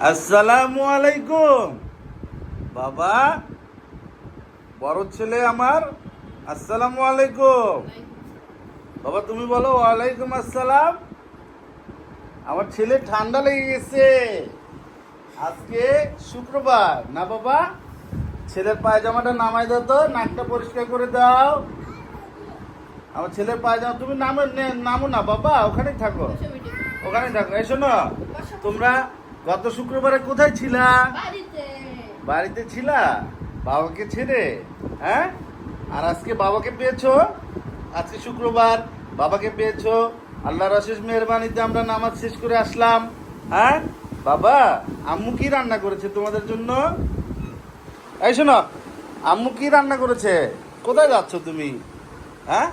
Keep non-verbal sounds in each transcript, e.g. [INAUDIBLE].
আসসালামু আলাইকুম। বাবা বড় ছেলে আমার। আসসালামু আলাইকুম। বাবা তুমি বলো ওয়ালাইকুম আসসালাম। আমার ছেলে ঠান্ডা লেগে গেছে। আজকে শুক্রবার না বাবা? ছেলের পায়জামাটা নামাই দাও তো নাকটা পরিষ্কার করে দাও। আমার ছেলের পায়জামা তুমি নামো নে- নামো না বাবা ওখানেই থাকো। ওখানেই থাকো। এই শোনো তোমরা গত শুক্রবারে কোথায় ছিলা? বাড়িতে। বাড়িতে ছিলা? বাবাকে ছেড়ে হ্যাঁ? আর আজকে বাবাকে পেয়েছ? আজকে শুক্রবার বাবাকে পেয়েছ? আল্লাহর অশেষ মেহরবানিতে আমরা নামাজ শেষ করে আসলাম হ্যাঁ? বাবা আম্মু কি রান্না করেছে তোমাদের জন্য? এই শোনো আম্মু কি রান্না করেছে? কোথায় যাচ্ছ তুমি? হ্যাঁ?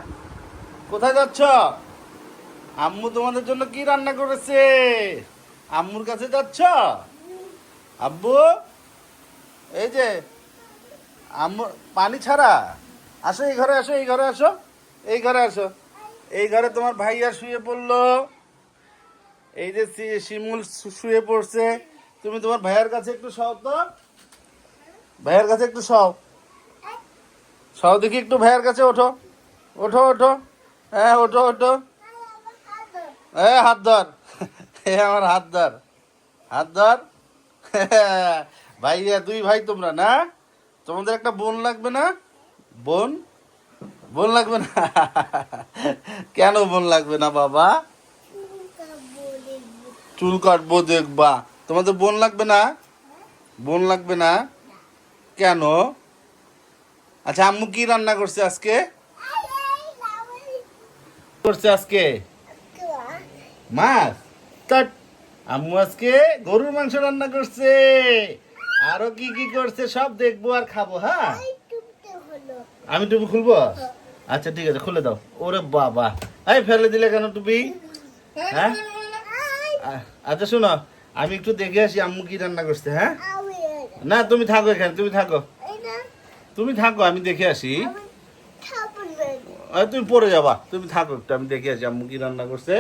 কোথায় যাচ্ছ? আম্মু তোমাদের জন্য কি রান্না করেছে? আম্মুর কাছে যাচ্ছ? আব্বু, এই যে, আম্মু, পানি ছাড়া। আসো এই ঘরে, আসো, এই ঘরে আসো, এই ঘরে আসো। এই ঘরে তোমার ভাইয়া শুয়ে পড়ল। এই যে শিমুল শুয়ে পড়ছে। তুমি তোমার ভাইয়ার কাছে একটু সও তো। ভাইয়ার কাছে একটু সও সও দেখি একটু ভাইয়ার কাছে, ওঠো। ওঠো ওঠো। হ্যাঁ ওঠো ওঠো। হ্যাঁ হাত ধর। [LAUGHS] আমার হাত ধর হাত ধর। [LAUGHS] ভাইয়া দুই ভাই তোমরা না? তোমাদের একটা বোন লাগবে না? বোন? বোন লাগবে না? [LAUGHS] কেন বোন লাগবে না বাবা? চুল কাটবো দেখবা। তোমাদের বোন লাগবে না? বোন লাগবে না? কেন? আচ্ছা আম্মু কি রান্না করছে আজকে? করছে আজকে? মাছ? কাট। আম্মু আজকে গরুর মাংস রান্না করছে। আরও কি কি করছে সব দেখব আর খাব হ্যাঁ? আমি টুপি খুলবো? আচ্ছা ঠিক আছে খুলে দাও। ওরে বাবা। এই ফেলে দিলে কেন টুপি? হ্যাঁ আ- আচ্ছা শোনো। আমি একটু দেখে আসি আম্মু কি রান্না করছে হ্যাঁ? না তুমি থাকো এখানে তুমি থাকো। তুমি থাকো আমি দেখে আসি। আরে তুমি পড়ে যাবা। তুমি থাকো একটু আমি দেখে আসি আম্মু কি রান্না করছে।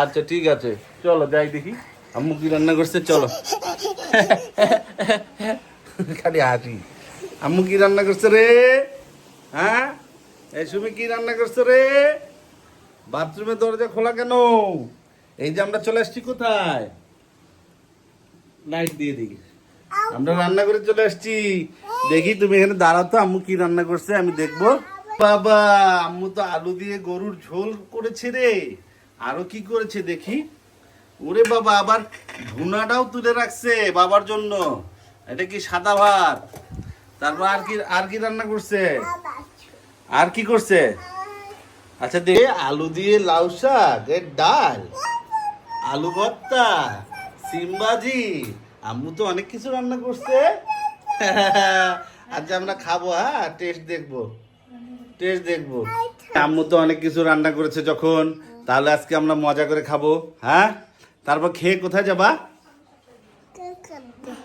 আচ্ছা ঠিক আছে। চলো, যাই দেখি। আম্মু কি রান্না করছে? চলো। খালি হাসি। আম্মু কি রান্না করছে রে? হ্যাঁ? এই সুমি কি রান্না করছে রে? বাথরুমের দরজা খোলা কেন? এই যে আমরা চলে আসছি কোথায়? লাইট দিয়ে দিই আমরা রান্না করে চলে আসছি। দেখি তুমি এখানে দাঁড়াও তো, আম্মু কি রান্না করছে? আমি দেখব। বাবা, আম্মু তো আলু দিয়ে গরুর ঝোল করেছে রে। আরও কি করেছে দেখি? ওরে বাবা, আবার ধুনাটাও তুলে রাখছে বাবার জন্য। এটা কি সাদা ভাত? তারপর আর কি আর কি রান্না করছে? আর কি করছে? আচ্ছা দে আলু দিয়ে লাউ শাক এর ডাল, আলু ভর্তা সিমবাজি আম্মু তো অনেক কিছু রান্না করছে। [LAUGHS] আচ্ছা আমরা খাব হ্যাঁ? টেস্ট দেখব। টেস্ট দেখব। আম্মু তো অনেক কিছু রান্না করেছে যখন। তাহলে আজকে আমরা মজা করে খাব হ্যাঁ? তারপর খেয়ে কোথায় যাবা?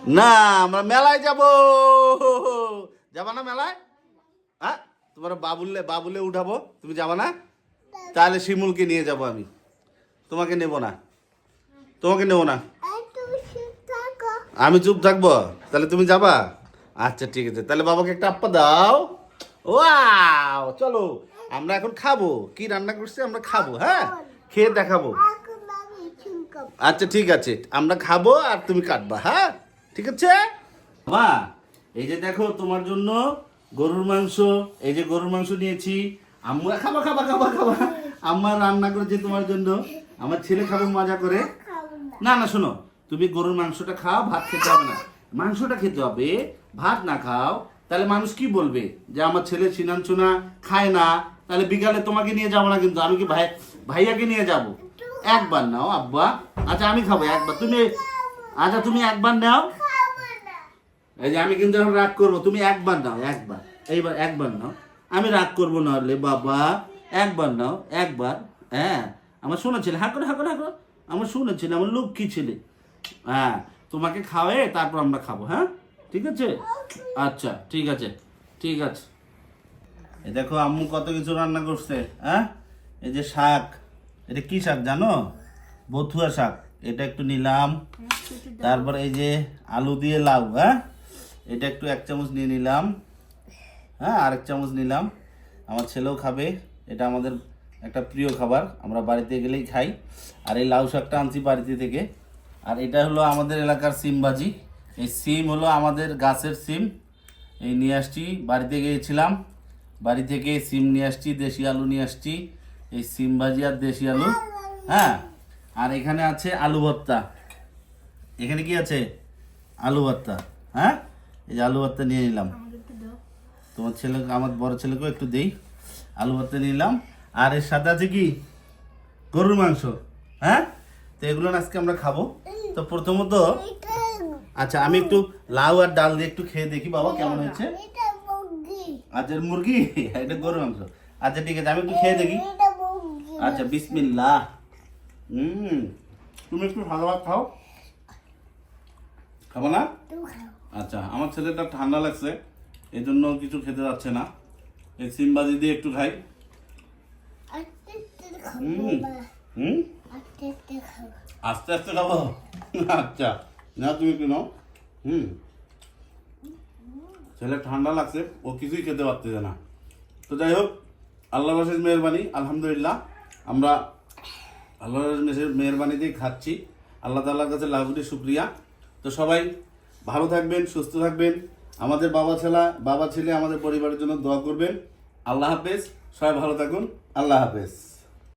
না আমরা মেলায় যাব। যাবা না মেলায়? হ্যাঁ? তোমার বাবুলে বাবুলে উঠাবো। তুমি যাবা না? তাহলে শিমুলকে নিয়ে যাব আমি। তোমাকে নেব না। তোমাকে নেব না। আমি চুপ থাকব? তাহলে তুমি যাবা? আচ্ছা ঠিক আছে। তাহলে বাবাকে একটা আপ্পা দাও। ওয়াও চলো আমরা এখন খাব। কি রান্না করছি? আমরা খাব হ্যাঁ? খেয়ে দেখাবো। আচ্ছা ঠিক আছে। আমরা খাব আর তুমি কাটবা হ্যাঁ? ঠিক আছে? মা এই যে দেখো তোমার জন্য গরুর মাংস এই যে গরুর মাংস নিয়েছি। আম্মু খাবা খাবা খাবা খাবা। আম্মা রান্না করেছে তোমার জন্য। আমার ছেলে খাবে মজা করে। না না শোনো তুমি গরুর মাংসটা খাও ভাত খেতে হবে না। মাংসটা খেতে হবে ভাত না খাও তাহলে মানুষ কি বলবে? যে আমার ছেলে সিনান চুনা খায় না, তাহলে বিকালে তোমাকে নিয়ে যাব না কিন্তু আমি কি ভাই, ভাইয়াকে নিয়ে যাব? একবার নাও, আব্বা। আচ্ছা আমি খাব, একবার। তুমি আচ্ছা তুমি একবার নাও। এই যে আমি কিন্তু এখন রাগ করব। তুমি একবার নাও, একবার। এইবার একবার নাও। আমি রাগ করব না হলে, বাবা। একবার নাও, একবার। হ্যাঁ আমার শোনা ছেলে করে করে হ্যাঁ করে আমার শোনা ছেলে, আমার লক্ষ্মী ছেলে। হ্যাঁ তোমাকে খাওয়াই তারপর আমরা খাব হ্যাঁ? ঠিক আছে? আচ্ছা ঠিক আছে ঠিক আছে। এই দেখো আম্মু কত কিছু রান্না করছে হ্যাঁ? এই যে শাক, এটা কি শাক জানো? বথুয়া শাক, এটা একটু নিলাম। তারপর এই যে আলু দিয়ে লাউ হ্যাঁ? এটা একটু এক চামচ নিয়ে নিলাম হ্যাঁ? আরেক চামচ নিলাম। আমার ছেলেও খাবে, এটা আমাদের একটা প্রিয় খাবার, আমরা বাড়িতে গেলেই খাই। আর এই লাউ শাকটা আনছি বাড়িতে থেকে। আর এটা হলো আমাদের এলাকার সিম ভাজি এই সিম হলো আমাদের গাছের সিম। এই নিয়ে আসছি বাড়িতে গিয়েছিলাম। বাড়ি থেকে সিম নিয়ে আসছি দেশি আলু নিয়ে আসছি। এই সিম ভাজি আর দেশি আলু হ্যাঁ? আর এখানে আছে আলু ভর্তা। এখানে কি আছে? আলু ভর্তা হ্যাঁ? এই যে আলু ভর্তা নিয়ে নিলাম। তোমার ছেলে আমার বড় ছেলেকেও একটু দেই। আলু ভর্তা নিলাম। আর এর সাথে আছে কি? গরুর মাংস হ্যাঁ? তো এগুলো আজকে আমরা খাব। তো প্রথমত আচ্ছা আমি একটু লাউ আর ডাল দিয়ে একটু খেয়ে দেখি বাবা কেমন মুরগি আচ্ছা মুরগি? এটা গরুর মাংস। আচ্ছা ঠিক আছে আমি একটু খেয়ে দেখি। আচ্ছা বিসমিল্লাহ। হুম তুমি একটু ভালো ভাত খাও। খাব না? আচ্ছা আমার ছেলেটা ঠান্ডা লাগছে এই জন্য কিছু খেতে যাচ্ছে না। এই সিমবাজি দিয়ে একটু খাই। হুম? আস্তে আস্তে খাব? আচ্ছা। না, তুমি একটু নাও। হুম। ছেলে ঠান্ডা লাগছে, ও কিছুই খেতে পারতেছে না। তো যাই হোক, আল্লাহ রসের মেহরবানি, আলহামদুলিল্লাহ। আমরা আল্লাহ রসের মেহরবানিতেই খাচ্ছি। আল্লাহ তাল্লাহর কাছে লাভুটি শুক্রিয়া। তো সবাই ভালো থাকবেন, সুস্থ থাকবেন। আমাদের বাবা ছেলা, বাবা ছেলে আমাদের পরিবারের জন্য দোয়া করবেন। আল্লাহ হাফেজ, সবাই ভালো থাকুন। আল্লাহ হাফেজ।